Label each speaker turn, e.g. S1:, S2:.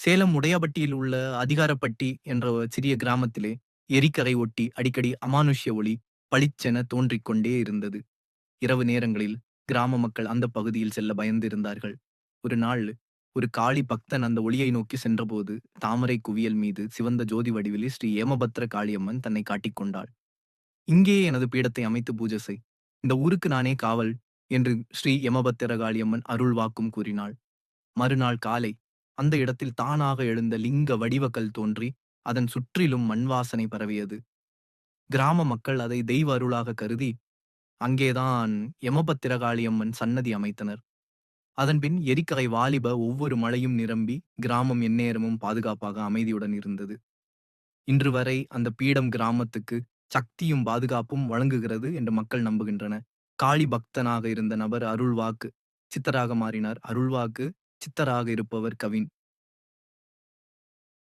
S1: சேலம் உடையாபட்டியில் உள்ள அதிகாரப்பட்டி என்ற சிறிய கிராமத்திலே எரிக்கரை ஒட்டி அடிக்கடி அமானுஷ்ய ஒளி பளிச்சென தோன்றிக் கொண்டே இருந்தது. இரவு நேரங்களில் கிராம மக்கள் அந்த பகுதியில் செல்ல பயந்திருந்தார்கள். ஒரு நாள் ஒரு காளி பக்தன் அந்த ஒளியை நோக்கி சென்றபோது தாமரை குவியல் மீது சிவந்த ஜோதி வடிவில் ஸ்ரீ ஏமபத்ர காளியம்மன் தன்னை காட்டிக்கொண்டாள். இங்கேயே எனது பீடத்தை அமைத்து பூஜை செய். இந்த ஊருக்கு நானே காவல் என்று ஸ்ரீ யமபத்திர காளியம்மன் அருள் வாக்கும் கூறினாள். மறுநாள் காலை அந்த இடத்தில் தானாக எழுந்த லிங்க வடிவக்கல் தோன்றி அதன் சுற்றிலும் மண் வாசனை பரவியது. கிராம மக்கள் அதை தெய்வ அருளாக கருதி அங்கேதான் யமபத்திரகாளியம்மன் சன்னதி அமைத்தனர். அதன்பின் எரிக்கரை வாலிப ஒவ்வொரு மழையும் நிரம்பி கிராமம் எந்நேரமும் பாதுகாப்பாக அமைதியுடன் இருந்தது. இன்று வரை அந்த பீடம் கிராமத்துக்கு சக்தியும் பாதுகாப்பும் வழங்குகிறது என்று மக்கள் நம்புகின்றன. காளி பக்தனாக இருந்த நபர் அருள்வாக்கு சித்தராக மாறினார். அருள்வாக்கு சித்தராக இருப்பவர் கவின்.